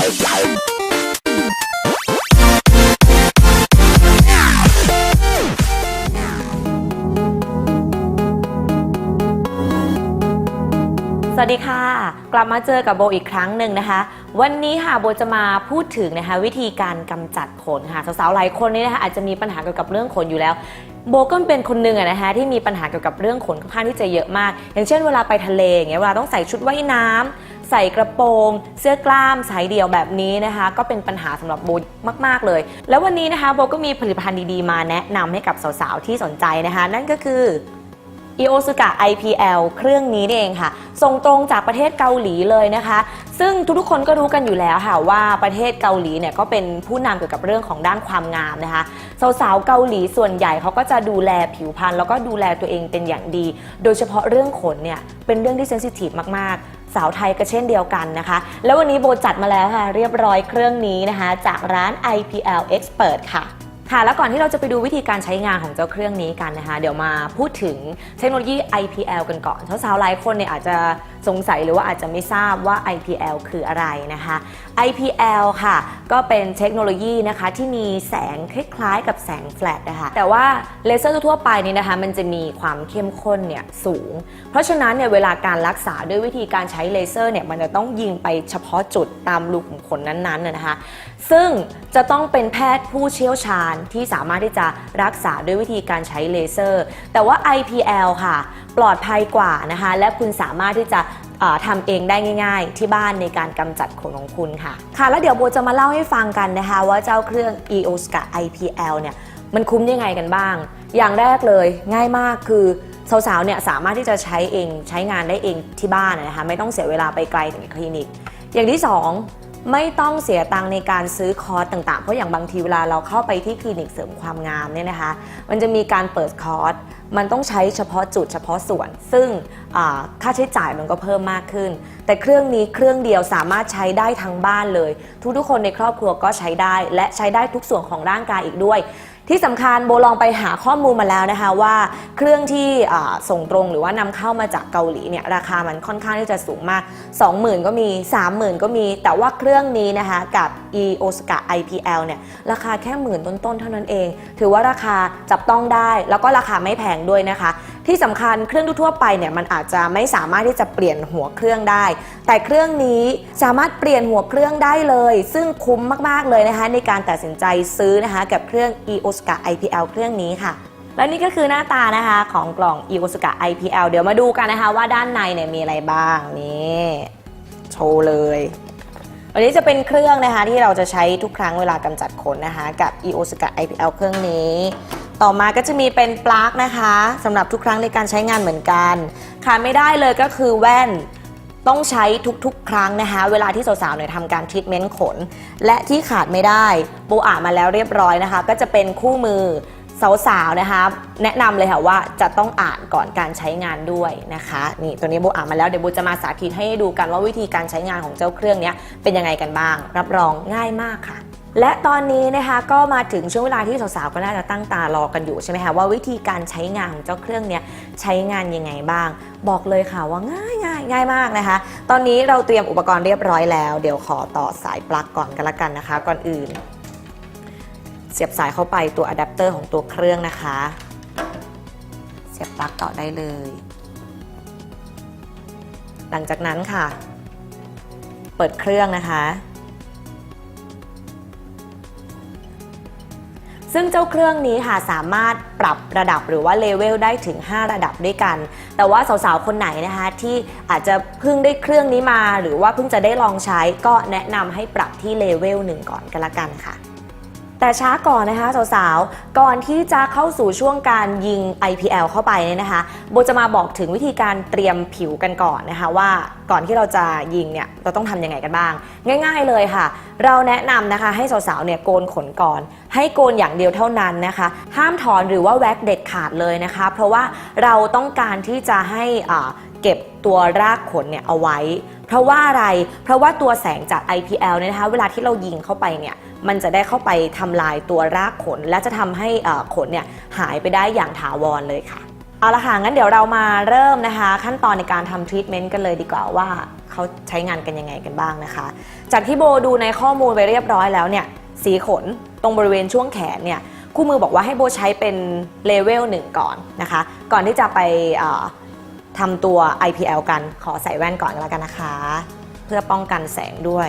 สวัสดีค่ะ กลับมาเจอกับโบอีกครั้งหนึ่งนะคะ วันนี้ค่ะโบจะมาพูดถึงนะคะ วิธีการกำจัดขนค่ะสาวๆหลายคนนี่นะคะอาจจะมีปัญหาเกี่ยวกับเรื่องขนอยู่แล้ว โบก็เป็นคนหนึ่งอะนะคะที่มีปัญหาเกี่ยวกับเรื่องขนค่อนข้างที่จะเยอะมาก อย่างเช่นเวลาไปทะเลอย่างเงี้ยเวลาต้องใส่ชุดว่ายน้ำ ใส่กระโปรง เสื้อกล้ามสายเดี่ยวแบบนี้นะคะ ก็เป็นปัญหาสำหรับโบมาก ๆ เลย แล้ววันนี้นะคะโบก็มีผลิตภัณฑ์ดีๆ มาแนะนำให้กับสาวๆ ที่สนใจนะคะ นั่นก็คือ e o s u k a IPL เครื่องนี้นี่เองค่ะ ส่งตรงจากประเทศเกาหลีเลยนะคะ ซึ่งทุกๆคนก็รู้กันอยู่แล้วค่ะว่าประเทศเกาหลีเนี่ยก็เป็นผู้นำเกี่ยวกับเรื่องของด้านความงามนะคะ สาวๆเกาหลีส่วนใหญ่เขาก็จะดูแลผิวพรรณแล้วก็ดูแลตัวเองเป็นอย่างดี โดยเฉพาะเรื่องขนเนี่ยเป็นเรื่องที่เซนซิทีฟมากๆสาวไทยก็เช่นเดียวกันนะคะ แล้ววันนี้โบจัดมาแล้วค่ะ เรียบร้อยเครื่องนี้นะคะ จากร้าน IPL Expert ค่ะ ค่ะ แล้วก่อนที่เราจะไปดูวิธีการใช้งานของเจ้าเครื่องนี้กันนะคะ เดี๋ยวมาพูดถึงเทคโนโลยี IPL กันก่อนสาวๆหลายคนเนี่ยอาจจะสงสัยหรือว่าอาจจะไม่ทราบว่า IPL คืออะไรนะคะ IPL ค่ะ ก็เป็นเทคโนโลยีนะคะที่มีแสงคล้ายๆกับแสงแฟลชนะคะแต่ว่าเลเซอร์ทั่วไปนี่นะคะ มันจะมีความเข้มข้นเนี่ยสูง เพราะฉะนั้นเนี่ยเวลาการรักษาด้วยวิธีการใช้เลเซอร์เนี่ยมันจะต้องยิงไปเฉพาะจุดตามรูขุมขนนั้นๆนะคะ ซึ่งจะต้องเป็นแพทย์ผู้เชี่ยวชาญที่สามารถที่จะรักษาด้วยวิธีการใช้เลเซอร์ แต่ว่า IPL ค่ะ ปลอดภัยกว่านะคะ และคุณสามารถที่จะ ทำเองได้ง่าย ๆ ที่บ้านในการกำจัดขนของคุณค่ะ ค่ะ แล้วเดี๋ยวโบจะมาเล่าให้ฟังกันนะคะ ว่าเจ้าเครื่อง EOS กับ IPL เนี่ยมันคุ้มยังไงกันบ้าง อย่างแรกเลยง่ายมากคือสาวๆเนี่ยสามารถที่จะใช้เองใช้งานได้เองที่บ้านนะคะไม่ต้องเสียเวลาไปไกลถึงคลินิก อย่างที่สอง ไม่ต้องเสียตังในการซื้อคอร์สต่างๆ เพราะอย่างบางทีเวลาเราเข้าไปที่คลินิกเสริมความงามเนี่ยนะคะ มันจะมีการเปิดคอร์ส มันต้องใช้เฉพาะจุดเฉพาะส่วน ซึ่งค่าใช้จ่ายมันก็เพิ่มมากขึ้น แต่เครื่องนี้เครื่องเดียวสามารถใช้ได้ทั้งบ้านเลย ทุกๆคนในครอบครัวก็ใช้ได้ และใช้ได้ทุกส่วนของร่างกายอีกด้วย ที่สำคัญโบลองไปหาข้อมูลมาแล้วนะคะว่าเครื่องที่ส่งตรงหรือว่านำเข้ามาจากเกาหลีเนี่ยราคามันค่อนข้างที่จะสูงมาก 20,000 ก็มี 30,000 ก็มี แต่ว่าเครื่องนี้นะคะกับ e o s k a IPL เนี่ยราคาแค่หมื่นต้นๆเท่านั้นเอง ถือว่าราคาจับต้องได้แล้วก็ราคาไม่แพงด้วยนะคะ ที่สำคัญเครื่องทั่วไปเนี่ยมันอาจจะไม่สามารถที่จะเปลี่ยนหัวเครื่องได้ แต่เครื่องนี้สามารถเปลี่ยนหัวเครื่องได้เลย ซึ่งคุ้มมากๆเลยนะคะในการตัดสินใจซื้อนะคะกับเครื่อง e o s k a IPL เครื่องนี้ค่ะและนี่ก็คือหน้าตานะคะของกล่อง e o s k a IPL เดี๋ยวมาดูกันนะคะว่าด้านในเนี่ยมีอะไรบ้างนี่โชว์เลยวันนี้จะเป็นเครื่องนะคะที่เราจะใช้ทุกครั้งเวลากำจัดขนนะคะ กับ e o s k a IPL เครื่องนี้ ต่อมาก็จะมีเป็นปลั๊กนะคะสำหรับทุกครั้งในการใช้งานเหมือนกันขาดไม่ได้เลยก็คือแว่นต้องใช้ทุกๆ ครั้งนะคะ เวลาที่สาวๆเนี่ยทำการทรีทเมนต์ขน และที่ขาดไม่ได้ปูอ่านมาแล้วเรียบร้อยนะคะ ก็จะเป็นคู่มือ สาวๆนะคะแนะนำเลยค่ะว่าจะต้องอ่านก่อนการใช้งานด้วยนะคะนี่ตัวนี้โบอ่านมาแล้วเดี๋ยวโบจะมาสาธิตให้ดูกันว่าวิธีการใช้งานของเจ้าเครื่องนี้เป็นยังไงกันบ้าง รับรองง่ายมากค่ะและตอนนี้นะคะก็มาถึงช่วงเวลาที่สาวๆก็น่าจะตั้งตารอกันอยู่ใช่ไหมคะว่าวิธีการใช้งานของเจ้าเครื่องเนี้ยใช้งานยังไงบ้าง บอกเลยค่ะว่าง่ายง่ายง่ายมากนะคะ ตอนนี้เราเตรียมอุปกรณ์เรียบร้อยแล้ว เดี๋ยวขอต่อสายปลั๊กก่อนกันละกันนะคะ ก่อนอื่น เสียบสายเข้าไปตัวอะแดปเตอร์ของตัวเครื่องนะคะ เสียบปลั๊กต่อได้เลย หลังจากนั้นค่ะ เปิดเครื่องนะคะ ซึ่งเจ้าเครื่องนี้ค่ะสามารถปรับระดับหรือว่าเลเวลได้ถึง 5 ระดับด้วยกัน แต่ว่าสาวๆ คนไหนนะคะที่อาจจะเพิ่งได้เครื่องนี้มา หรือว่าเพิ่งจะได้ลองใช้ก็แนะนำให้ปรับที่เลเวลหนึ่งก่อนกันละกันค่ะ แต่ช้าก่อนนะคะสาวๆ ก่อนที่จะเข้าสู่ช่วงการยิง IPL เข้าไปเนี่ยนะคะโบจะมาบอกถึงวิธีการเตรียมผิวกันก่อนนะคะว่าก่อนที่เราจะยิงเนี่ยเราต้องทำยังไงกันบ้าง ง่าย ๆเลยค่ะ เราแนะนำนะคะให้สาวๆเนี่ยโกนขนก่อน ให้โกนอย่างเดียวเท่านั้นนะคะ ห้ามถอนหรือว่าแว็กเด็ดขาดเลยนะคะ เพราะว่าเราต้องการที่จะให้เก็บตัวรากขนเนี่ยเอาไว้ เพราะว่าอะไร เพราะว่าตัวแสงจาก IPL เนี่ยนะคะ เวลาที่เรายิงเข้าไปเนี่ย มันจะได้เข้าไปทำลายตัวรากขน และจะทำให้ขนเนี่ยหายไปได้อย่างถาวรเลยค่ะ เอาละค่ะ งั้นเดี๋ยวเรามาเริ่มนะคะ ขั้นตอนในการทำทรีทเมนต์กันเลยดีกว่าว่าเขาใช้งานกันยังไงกันบ้างนะคะ จากที่โบดูในข้อมูลไปเรียบร้อยแล้วเนี่ย สีขนตรงบริเวณช่วงแขนเนี่ยคู่มือบอกว่าให้โบใช้เป็นเลเวล1ก่อนนะคะ ก่อนที่จะไป ทำตัว IPL กันขอใส่แว่นก่อนแล้วกันนะคะ เพื่อป้องกันแสงด้วย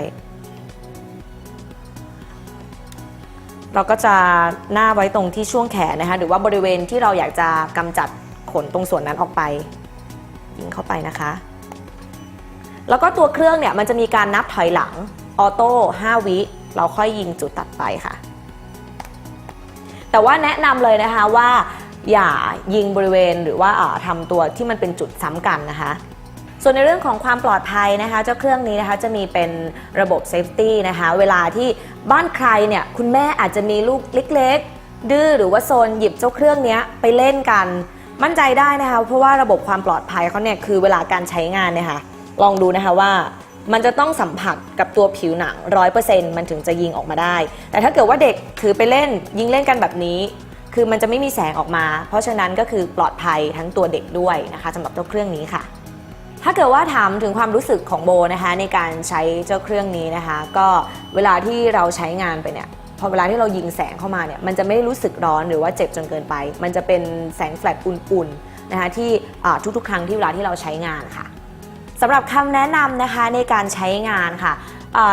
เราก็จะหน้าไว้ตรงที่ช่วงแขนนะคะ หรือว่าบริเวณที่เราอยากจะกำจัดขนตรงส่วนนั้นออกไปยิงเข้าไปนะคะ แล้วก็ตัวเครื่องเนี่ยมันจะมีการนับถอยหลังออโต้5วิเราค่อยยิงจุดตัดไปค่ะ แต่ว่าแนะนำเลยนะคะว่า อย่ายิงบริเวณหรือว่าอ่าทำตัวที่มันเป็นจุดซ้ำกันนะคะ ส่วนในเรื่องของความปลอดภัยนะคะ เจ้าเครื่องนี้นะคะจะมีเป็นระบบเซฟตี้นะคะ เวลาที่บ้านใครเนี่ยคุณแม่อาจจะมีลูกเล็กๆ ดื้อหรือว่าโซนหยิบเจ้าเครื่องนี้ไปเล่นกัน มั่นใจได้นะคะ เพราะว่าระบบความปลอดภัยเขาเนี่ยคือเวลาการใช้งานเนี่ยค่ะ ลองดูนะคะว่ามันจะต้องสัมผัสกับตัวผิวหนัง 100%มันถึงจะยิงออกมาได้ แต่ถ้าเกิดว่าเด็กถือไปเล่นยิงเล่นกันแบบนี้ คือมันจะไม่มีแสงออกมา เพราะฉะนั้นก็คือปลอดภัยทั้งตัวเด็กด้วยนะคะสำหรับเจ้าเครื่องนี้ค่ะ ถ้าเกิดว่าถามถึงความรู้สึกของโบนะคะในการใช้เจ้าเครื่องนี้นะคะ ก็เวลาที่เราใช้งานไปเนี่ยพอเวลาที่เรายิงแสงเข้ามาเนี่ยมันจะไม่รู้สึกร้อนหรือว่าเจ็บจนเกินไป มันจะเป็นแสงแฟลชอุ่นๆนะคะที่ทุกๆ ครั้งที่เวลาที่เราใช้งานค่ะสำหรับคำแนะนำนะคะในการใช้งานค่ะ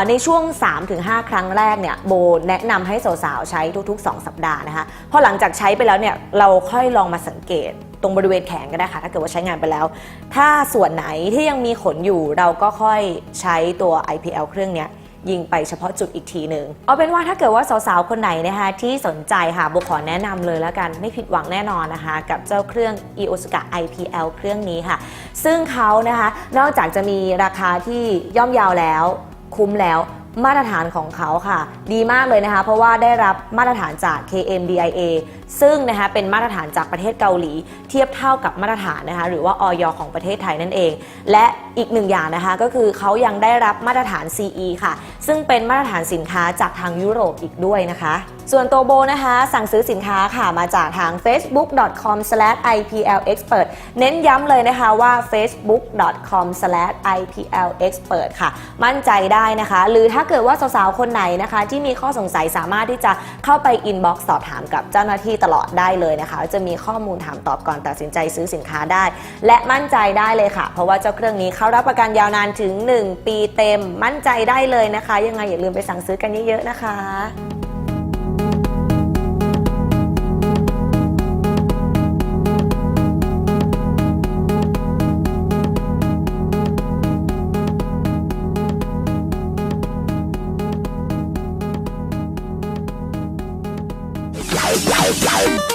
ในช่วง 3-5 ครั้งแรกเนี่ยโบแนะนำให้สาวๆใช้ทุก ๆ 2 สัปดาห์นะคะพอหลังจากใช้ไปแล้วเนี่ยเราค่อยลองมาสังเกตตรงบริเวณแขนก็ได้ค่ะ ถ้าเกิดว่าใช้งานไปแล้ว ถ้าส่วนไหนที่ยังมีขนอยู่เราก็ค่อยใช้ตัว IPL เครื่องเนี้ยยิงไปเฉพาะจุดอีกทีหนึ่งเอาเป็นว่าถ้าเกิดว่าสาวๆ คนไหนนะคะที่สนใจค่ะโบขอแนะนำเลยแล้วกันไม่ผิดหวังแน่นอนนะคะ กับเจ้าเครื่อง e o s u k a IPL เครื่องนี้ค่ะ ซึ่งเขานะคะนอกจากจะมีราคาที่ย่อมเยาวแล้ว คุ้มแล้วมาตรฐานของเขาค่ะ ดีมากเลยนะคะ เพราะว่าได้รับมาตรฐานจาก KMDIA ซึ่งนะคะเป็นมาตรฐานจากประเทศเกาหลี เทียบเท่ากับมาตรฐานนะคะหรือว่าออยของประเทศไทยนั่นเอง และอีกหนึ่งอย่างนะคะก็คือเขายังได้รับมาตรฐาน CE ค่ะ ซึ่งเป็นมาตรฐานสินค้าจากทางยุโรปอีกด้วยนะคะ ส่วนตัวโบนะคะสั่งซื้อสินค้าค่ะมาจากทาง facebook.com/iplexpert เน้นย้ำเลยนะคะว่า facebook.com/iplexpert ค่ะ มั่นใจได้นะคะ หรือถ้าเกิดว่าสาวๆคนไหนนะคะ ที่มีข้อสงสัยสามารถที่จะเข้าไป inbox สอบถามกับเจ้าหน้าที่ตลอดได้เลยนะคะ จะมีข้อมูลถามตอบก่อนตัดสินใจซื้อสินค้าได้ และมั่นใจได้เลยค่ะ เพราะว่าเจ้าเครื่องนี้เขารับประกันยาวนานถึง 1 ปีเต็ม มั่นใจได้เลยนะคะ ยังไงอย่าลืมไปสั่งซื้อกันเยอะๆนะคะ Música